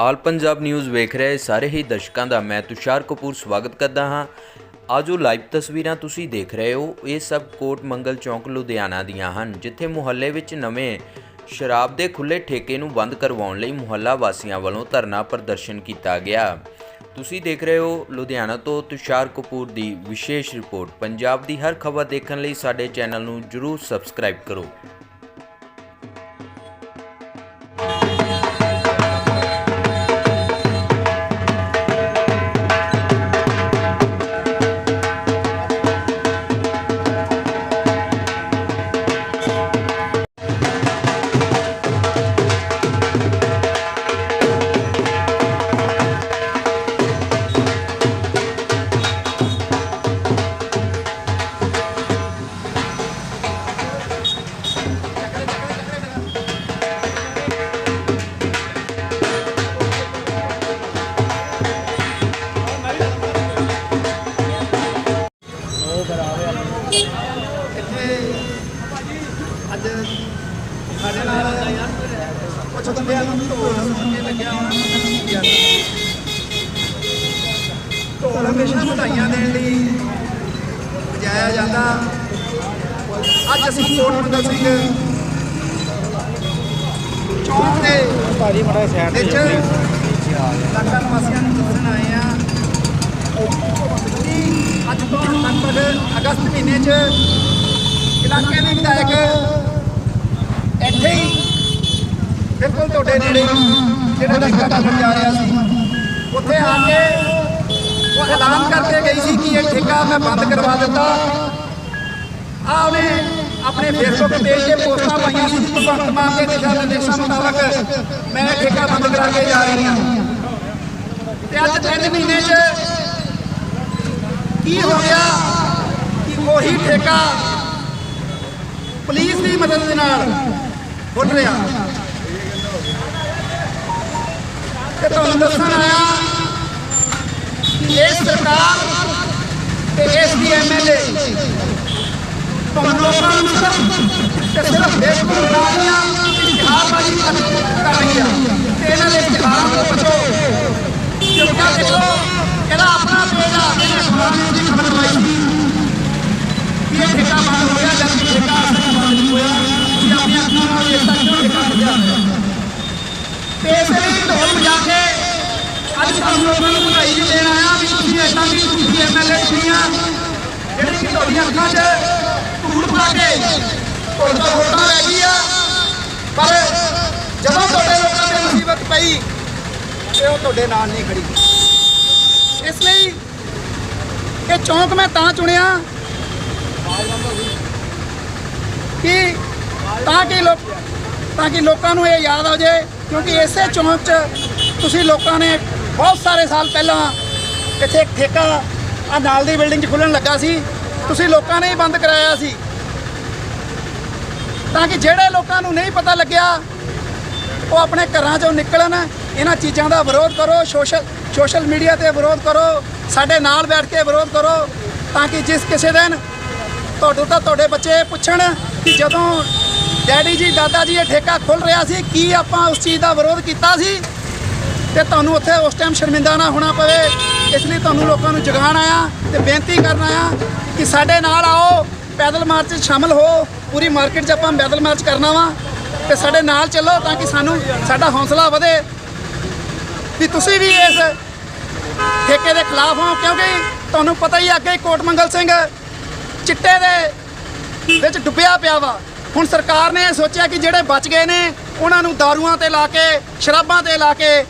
ਆਲ Punjab news ਵੇਖ ਰਹੇ ਸਾਰੇ ਹੀ ਦਰਸ਼ਕਾਂ ਦਾ ਮੈਂ ਤੁਸ਼ਾਰ ਕਪੂਰ ਸਵਾਗਤ ਕਰਦਾ ਹਾਂ। ਆਜੋ ਲਾਈਵ ਤਸਵੀਰਾਂ ਤੁਸੀਂ ਦੇਖ ਰਹੇ ਹੋ। ਇਹ ਸਭ ਕੋਟ ਮੰਗਲ ਚੌਂਕ ਲੁਧਿਆਣਾ ਦੀਆਂ ਹਨ, ਜਿੱਥੇ ਮੁਹੱਲੇ ਵਿੱਚ ਨਵੇਂ ਸ਼ਰਾਬ ਦੇ ਖੁੱਲੇ ਠੇਕੇ ਨੂੰ ਬੰਦ ਕਰਵਾਉਣ ਲਈ ਮੁਹੱਲਾ ਵਾਸੀਆਂ ਵੱਲੋਂ ਧਰਨਾ ਪ੍ਰਦਰਸ਼ਨ ਕੀਤਾ ਗਿਆ। ਤੁਸੀਂ ਦੇਖ ਰਹੇ ਹੋ ਲੁਧਿਆਣਾ ਤੋਂ ਤੁਸ਼ਾਰ ਕਪੂਰ ਦੀ ਵਿਸ਼ੇਸ਼ ਰਿਪੋਰਟ। ਪੰਜਾਬ ਦੀ ਹਰ ਖਬਰ ਦੇਖਣ ਲਈ ਸਾਡੇ ਚੈਨਲ ਨੂੰ ਜਰੂਰ ਸਬਸਕ੍ਰਾਈਬ ਕਰੋ। ਹਮੇਸ਼ਾ ਵਧਾਈਆਂ ਦੇਣ ਲਈ ਵਜਾਇਆ ਜਾਂਦਾ। ਅੱਜ ਅਸੀਂ ਕੋਟ ਮੰਗਲ ਸਿੰਘ ਚੌਂਕ ਦੇ ਭਾਜੀ ਮੜਾ ਸਾਈਡ ਵਿੱਚ ਇਲਾਕਾ ਨਿਵਾਸੀਆਂ ਨੂੰ ਦੱਸਣ ਆਏ ਆ ਅੱਜ ਤੋਂ ਲਗਭਗ ਅਗਸਤ ਮਹੀਨੇ 'ਚ ਇਲਾਕੇ ਦੇ ਵਿਧਾਇਕ ਇੱਥੇ ਹੀ ਬਿਲਕੁਲ ਤੁਹਾਡੇ ਨੇੜੇ ਜਿਹੜਾ ਰਸਤਾ ਚੱਲ ਜਾ ਰਿਹਾ ਸੀ ਉੱਥੇ ਆ ਕੇ ਉਹ ਐਲਾਨ ਕਰਕੇ ਗਈ ਸੀ ਕਿ ਇਹ ਠੇਕਾ ਮੈਂ ਬੰਦ ਕਰਵਾ ਦਿੱਤਾ। ਆ ਉਹਨੇ ਆਪਣੇ ਫੇਸਬੁੱਕ ਪੇਜ ਤੇ ਪੋਸਟਾਂ ਪਾਈਆਂ ਸੀ, ਭਗਵੰਤ ਮਾਨ ਦੇ ਦਿਸ਼ਾ ਨਿਰਦੇਸ਼ਾਂ ਮੁਤਾਬਕ ਮੈਂ ਠੇਕਾ ਬੰਦ ਕਰਾ ਕੇ ਜਾ ਰਹੀ ਹਾਂ। ਤੇ ਅੱਜ ਤਿੰਨ ਮਹੀਨੇ 'ਚ ਕੀ ਹੋ ਗਿਆ ਕਿ ਉਹੀ ਠੇਕਾ ਪੁਲਿਸ ਦੀ ਮਦਦ ਦੇ ਨਾਲ ਉੱਡ ਰਿਹਾ? ਤੇ ਤੁਹਾਨੂੰ ਦੱਸਣ ਆਇਆ ਇਹ ਸਰਕਾਰ ਤੇ ਇਸ ਦੀ ਐਮਐਲਏ ਤੁਹਾਨੂੰ ਲੋਕਾਂ ਨੂੰ ਸਿਰਫ ਤੇ ਸਿਰਫ ਦੇਸ਼ ਨੂੰ ਬੁਲਾਉਣੀਆਂ ਇਸ਼ਤਿਹਾਰਬਾਜ਼ੀ ਕਰ ਕਰ ਰਹੀ ਆ ਤੇ ਇਹਨਾਂ ਦੇ ਇਸ਼ਤਿਹਾਰਾਂ ਤੋਂ ਬਚੋ ਕਿਉਂਕਿ ਆਹ ਦੇਖੋ ਇਹਦਾ ਆਪਣਾ ਪੇਜ ਆ ਇਹਨੇ ਅਖਬਾਰਾਂ ਵਿੱਚ ਦੀ ਖਬਰ ਦਵਾਈ ਸੀ ਕਿ ਇਹ ਠੇਕਾ ਬੰਦ ਹੋ ਗਿਆ ਜਦ ਕਿ ਠੇਕਾ ਅਸਲ ਬੰਦ ਨਹੀਂ ਹੋਇਆ ਤੁਸੀਂ ਆਪਣੀਆਂ ਅੱਖਾਂ ਨਾਲ ਦੇਖ ਸਕਦੇ ਹੋ ਠੇਕਾ ਬੰਦਿਆ ਹੋਇਆ ਤੇ ਇਸ ਲਈ ਢੋਲ ਵਜਾ ਕੇ ਅੱਜ ਤੁਹਾਨੂੰ ਲੋਕਾਂ ਨੂੰ ਵਧਾਈ ਵੀ ਦੇਣ ਆਇਆ ਵੀ ਤੁਸੀਂ ਏਦਾਂ ਵੀ ਤੁਸੀਂ ਐਮਐਲਏ ਦੁਨੀਆ ਜਿਹੜੀ ਕਿ ਤੁਹਾਡੀਆਂ ਅੱਖਾਂ 'ਚ ਧੂੜ ਪਾ ਕੇ ਤੁਹਾਡੇ ਵੋਟਾਂ ਲੈ ਗਈ ਆ। ਪਰ ਜਦੋਂ ਤੁਹਾਡੇ ਲੋਕਾਂ ਤੇ ਮੁਸੀਬਤ ਪਈ, ਤੇ ਉਹ ਤੁਹਾਡੇ ਨਾਲ ਨਹੀਂ ਖੜੀ। ਇਸ ਲਈ ਇਹ ਚੌਂਕ ਮੈਂ ਤਾਂ ਚੁਣਿਆ ਕਿ ਤਾਂ ਕਿ ਲੋਕ ਤਾਂ ਕਿ ਲੋਕਾਂ ਨੂੰ ਇਹ ਯਾਦ ਆ ਜਾਏ, ਕਿਉਂਕਿ ਇਸੇ ਚੌਂਕ 'ਚ ਤੁਸੀਂ ਲੋਕਾਂ ਨੇ ਬਹੁਤ ਸਾਰੇ ਸਾਲ ਪਹਿਲਾਂ ਇੱਥੇ ਇੱਕ ਠੇਕਾ ਆ ਨਾਲ ਦੀ ਬਿਲਡਿੰਗ 'ਚ ਖੁੱਲਣ ਲੱਗਾ ਸੀ। ਤੁਸੀਂ ਲੋਕਾਂ ਨੇ ਹੀ ਬੰਦ ਕਰਾਇਆ ਸੀ। ਤਾਂ ਕਿ ਜਿਹੜੇ ਲੋਕਾਂ ਨੂੰ ਨਹੀਂ ਪਤਾ ਲੱਗਿਆ, ਉਹ ਆਪਣੇ ਘਰਾਂ 'ਚੋਂ ਨਿਕਲਣ। ਇਹਨਾਂ ਚੀਜ਼ਾਂ ਦਾ ਵਿਰੋਧ ਕਰੋ, ਸੋਸ਼ਲ ਸੋਸ਼ਲ ਮੀਡੀਆ ਤੇ ਵਿਰੋਧ ਕਰੋ, ਸਾਡੇ ਨਾਲ ਬੈਠ ਕੇ ਵਿਰੋਧ ਕਰੋ, ਤਾਂ ਕਿ ਜਿਸ ਕਿਸੇ ਦਿਨ ਤੁਹਾਡੇ ਤਾਂ ਤੁਹਾਡੇ ਬੱਚੇ ਪੁੱਛਣ ਕਿ ਜਦੋਂ ਡੈਡੀ ਜੀ, ਦਾਦਾ ਜੀ ਇਹ ਠੇਕਾ ਖੁੱਲ ਰਿਹਾ ਸੀ, ਕੀ ਆਪਾਂ ਉਸ ਚੀਜ਼ ਦਾ ਵਿਰੋਧ ਕੀਤਾ ਸੀ? ਤੇ ਤੁਹਾਨੂੰ ਉੱਥੇ ਉਸ ਟਾਈਮ ਸ਼ਰਮਿੰਦਾ ਨਾ ਹੋਣਾ ਪਵੇ। ਇਸ ਲਈ ਤੁਹਾਨੂੰ ਲੋਕਾਂ ਨੂੰ ਜਗਾਉਣ ਆਇਆ ਤੇ ਬੇਨਤੀ ਕਰਨ ਆਇਆ ਕਿ ਸਾਡੇ ਨਾਲ ਆਓ, ਪੈਦਲ ਮਾਰਚ 'ਚ ਸ਼ਾਮਲ ਹੋ, ਪੂਰੀ ਮਾਰਕੀਟ 'ਚ ਆਪਾਂ ਪੈਦਲ ਮਾਰਚ ਕਰਨਾ ਵਾ ਤੇ ਸਾਡੇ ਨਾਲ ਚੱਲੋ ਤਾਂ ਕਿ ਸਾਨੂੰ ਸਾਡਾ ਹੌਸਲਾ ਵਧੇ। ਵੀ ਤੁਸੀਂ ਵੀ ਇਸ ਠੇਕੇ ਦੇ ਖਿਲਾਫ ਹੋ, ਕਿਉਂਕਿ ਤੁਹਾਨੂੰ ਪਤਾ ਹੀ ਆ ਅੱਗੇ ਕੋਟ ਮੰਗਲ ਸਿੰਘ ਚਿੱਟੇ ਦੇ ਵਿੱਚ ਡੁੱਬਿਆ ਪਿਆ ਵਾ। ਹੁਣ ਸਰਕਾਰ ਨੇ ਇਹ ਸੋਚਿਆ ਕਿ ਜਿਹੜੇ ਬਚ ਗਏ ਨੇ, ਉਹਨਾਂ ਨੂੰ ਦਾਰੂਆਂ ਤੇ ਲਾ ਕੇ, ਸ਼ਰਾਬਾਂ ਤੇ ਲਾ ਕੇ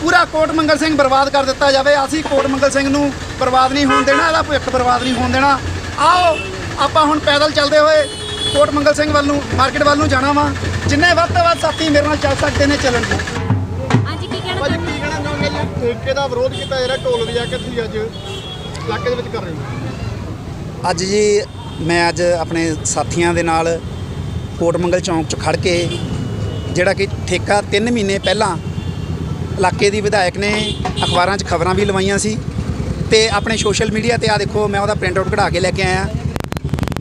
ਪੂਰਾ ਕੋਟ ਮੰਗਲ ਸਿੰਘ ਬਰਬਾਦ ਕਰ ਦਿੱਤਾ ਜਾਵੇ। ਅਸੀਂ ਕੋਟ ਮੰਗਲ ਸਿੰਘ ਨੂੰ ਬਰਬਾਦ ਨਹੀਂ ਹੋਣ ਦੇਣਾ ਇਹਦਾ ਭਵਿੱਖ ਬਰਬਾਦ ਨਹੀਂ ਹੋਣ ਦੇਣਾ। ਆਓ ਆਪਾਂ ਹੁਣ ਪੈਦਲ ਚੱਲਦੇ ਹੋਏ ਕੋਟ ਮੰਗਲ ਸਿੰਘ ਵੱਲ ਨੂੰ ਮਾਰਕੀਟ ਵੱਲ ਨੂੰ ਜਾਣਾ ਵਾ। ਜਿੰਨੇ ਵੱਧ ਤੋਂ ਵੱਧ ਸਾਥੀ ਮੇਰੇ ਨਾਲ ਚੱਲ ਸਕਦੇ ਨੇ ਚੱਲਣ ਹਾਂਜੀ ਕੀ ਕਹਿਣਾ ਭਾਜੀ ਚਾਹੁੰਦੇ ਕੀ ਕਹਿਣਾ ਚਾਹੁੰਦੇ ਜੀ ਠੇਕੇ ਦਾ ਵਿਰੋਧ ਕੀਤਾ ਜਾ ਰਿਹਾ ਢੋਲ ਵਜਾ ਕੇ ਤੁਸੀਂ ਅੱਜ ਇਲਾਕੇ ਦੇ ਵਿੱਚ ਕਰ ਰਹੇ ਹੋ। ਅੱਜ ਜੀ ਮੈਂ ਅੱਜ ਆਪਣੇ ਸਾਥੀਆਂ ਦੇ ਨਾਲ ਕੋਟਮੰਗਲ ਚੌਂਕ 'ਚ ਖੜ ਕੇ ਜਿਹੜਾ ਕਿ ਠੇਕਾ 3 ਮਹੀਨੇ ਪਹਿਲਾਂ ਇਲਾਕੇ ਦੀ ਵਿਧਾਇਕ ਨੇ ਅਖਬਾਰਾਂ 'ਚ ਖਬਰਾਂ ਵੀ ਲਵਾਈਆਂ ਸੀ ਤੇ ਆਪਣੇ ਸੋਸ਼ਲ ਮੀਡੀਆ ਤੇ ਆ ਦੇਖੋ, ਮੈਂ ਉਹਦਾ ਪ੍ਰਿੰਟ ਆਊਟ ਕਢਾ ਕੇ ਲੈ ਕੇ ਆਇਆ।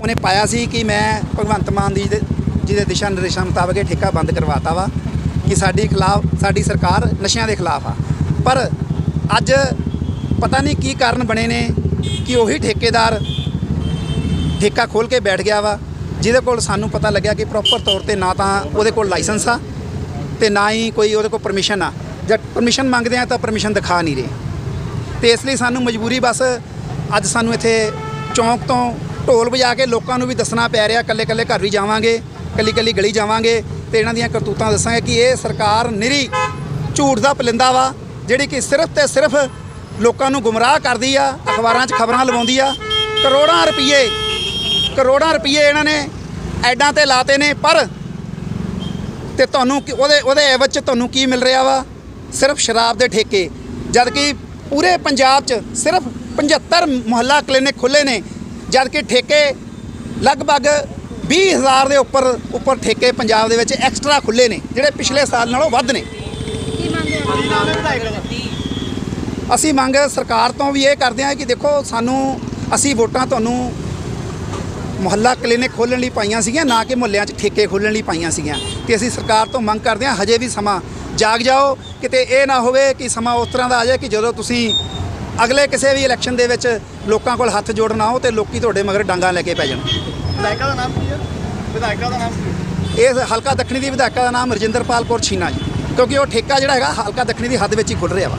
ਉਹਨੇ ਪਾਇਆ ਸੀ ਕਿ ਮੈਂ ਭਗਵੰਤ ਮਾਨ ਦੀ ਦੇ- ਜੀ ਦੇ ਦਿਸ਼ਾ ਨਿਰਦੇਸ਼ਾਂ ਮੁਤਾਬਕ ਇਹ ਠੇਕਾ ਬੰਦ ਕਰਵਾਤਾ ਵਾ ਕਿ ਸਾਡੀ ਖਿਲਾਫ, ਸਾਡੀ ਸਰਕਾਰ ਨਸ਼ਿਆਂ ਦੇ ਖਿਲਾਫ ਆ। ਪਰ ਅੱਜ ਪਤਾ ਨਹੀਂ ਕੀ ਕਾਰਨ ਬਣੇ ਨੇ ਕਿ ਉਹੀ ਠੇਕੇਦਾਰ ਠੇਕਾ ਖੋਲ ਕੇ ਬੈਠ ਗਿਆ ਵਾ, ਜਿਹਦੇ ਕੋਲ ਸਾਨੂੰ ਪਤਾ ਲੱਗਿਆ ਕਿ ਪ੍ਰੋਪਰ ਤੌਰ ਤੇ ਨਾ ਤਾਂ ਉਹਦੇ ਕੋਲ ਲਾਇਸੈਂਸ ਆ ਤੇ ਨਾ ਹੀ ਕੋਈ ਉਹਦੇ ਕੋਲ ਪਰਮਿਸ਼ਨ ਆ। ਜਦ ਪਰਮਿਸ਼ਨ ਮੰਗਦੇ ਆ ਤਾਂ ਪਰਮਿਸ਼ਨ ਦਿਖਾ ਨਹੀਂ ਰਹੇ। ਤੇ ਇਸ ਲਈ ਸਾਨੂੰ ਮਜਬੂਰੀ ਬਸ ਅੱਜ ਸਾਨੂੰ ਇੱਥੇ ਚੌਂਕ ਤੋਂ ਢੋਲ ਵਜਾ ਕੇ ਲੋਕਾਂ ਨੂੰ ਵੀ ਦੱਸਣਾ ਪੈ ਰਿਹਾ ਕੱਲੇ ਕੱਲੇ ਘਰ ਵੀ ਜਾਵਾਂਗੇ ਕੱਲੀ ਕੱਲੀ ਗਲੀ ਜਾਵਾਂਗੇ ਤੇ ਇਹਨਾਂ ਦੀਆਂ ਕਰਤੂਤਾਂ ਦੱਸਾਂਗੇ ਕਿ ਇਹ ਸਰਕਾਰ ਨਿਰੀ ਝੂਠ ਦਾ ਪਲਿੰਦਾ ਵਾ, ਜਿਹੜੀ ਕਿ ਸਿਰਫ ਤੇ ਸਿਰਫ ਲੋਕਾਂ ਨੂੰ ਗੁੰਮਰਾਹ ਕਰਦੀ ਆ, ਅਖਬਾਰਾਂ 'ਚ ਖਬਰਾਂ ਲਵਾਉਂਦੀ ਆ। ਕਰੋੜਾਂ ਰੁਪਏ ਕਰੋੜਾਂ ਰੁਪਏ ਇਹਨਾਂ ਨੇ ਐਡਾਂ ਤੇ ਲਾਤੇ ਨੇ, ਪਰ ਤੇ ਤੁਹਾਨੂੰ ਕੀ- ਉਹਦੇ ਉਹਦੇ ਐਵਜ ਚ ਤੁਹਾਨੂੰ ਕੀ ਮਿਲ ਰਿਹਾ ਵਾ? ਸਿਰਫ ਸ਼ਰਾਬ ਦੇ ਠੇਕੇ, ਜਦਕਿ ਪੂਰੇ ਪੰਜਾਬ 'ਚ ਸਿਰਫ 75 ਮੁਹੱਲਾ ਕਲੀਨਿਕ ਖੁੱਲੇ ਨੇ, ਜਦਕਿ ਠੇਕੇ ਲਗਭਗ 20000 ਦੇ ਉੱਪਰ ਉੱਪਰ ਠੇਕੇ ਪੰਜਾਬ ਦੇ ਵਿੱਚ ਐਕਸਟਰਾ ਖੁੱਲੇ ਨੇ, ਜਿਹੜੇ ਪਿਛਲੇ ਸਾਲ ਨਾਲੋਂ ਵੱਧ ਨੇ। ਅਸੀਂ ਮੰਗ ਸਰਕਾਰ ਤੋਂ ਵੀ ਇਹ ਕਰਦੇ ਹਾਂ ਕਿ ਦੇਖੋ, ਸਾਨੂੰ, ਅਸੀਂ ਵੋਟਾਂ ਤੁਹਾਨੂੰ ਮੁਹੱਲਾ ਕਲੀਨਿਕ ਖੋਲ੍ਹਣ ਲਈ ਪਾਈਆਂ ਸੀਗੀਆਂ, ਨਾ ਕਿ ਮੁਹੱਲਿਆਂ 'ਚ ਠੇਕੇ ਖੋਲ੍ਹਣ ਲਈ ਪਾਈਆਂ ਸੀਗੀਆਂ। ਤੇ ਅਸੀਂ ਸਰਕਾਰ ਤੋਂ ਮੰਗ ਕਰਦੇ ਹਾਂ, ਹਜੇ ਵੀ ਸਮਾਂ ਜਾਗ ਜਾਓ ਕਿਤੇ ਇਹ ਨਾ ਹੋਵੇ ਕਿ ਸਮਾਂ ਉਸ ਤਰ੍ਹਾਂ ਦਾ ਆ ਜਾਏ ਕਿ ਜਦੋਂ ਤੁਸੀਂ ਅਗਲੇ ਕਿਸੇ ਵੀ ਇਲੈਕਸ਼ਨ ਦੇ ਵਿੱਚ ਲੋਕਾਂ ਕੋਲ ਹੱਥ ਜੋੜਨਾ ਹੋ ਤੇ ਲੋਕੀ ਤੁਹਾਡੇ ਮਗਰ ਡਾਂਗਾ ਲੈ ਕੇ ਪੈ ਜਾਣ। ਵਿਧਾਇਕਾ ਦਾ ਨਾਮ ਕੀ ਹੈ? ਵਿਧਾਇਕਾ ਦਾ ਨਾਮ ਕੀ ਹੈ? ਇਸ ਹਲਕਾ ਦੱਖਣੀ ਦੀ ਵਿਧਾਇਕਾ ਦਾ ਨਾਮ ਰਜਿੰਦਰਪਾਲ ਕੌਰ ਛੀਨਾ ਜੀ ਕਿਉਂਕਿ ਉਹ ਠੇਕਾ ਜਿਹੜਾ ਹੈਗਾ ਹਲਕਾ ਦੱਖਣੀ ਦੀ ਹੱਦ ਵਿੱਚ ਹੀ ਖੁੱਲ ਰਿਹਾ ਵਾ।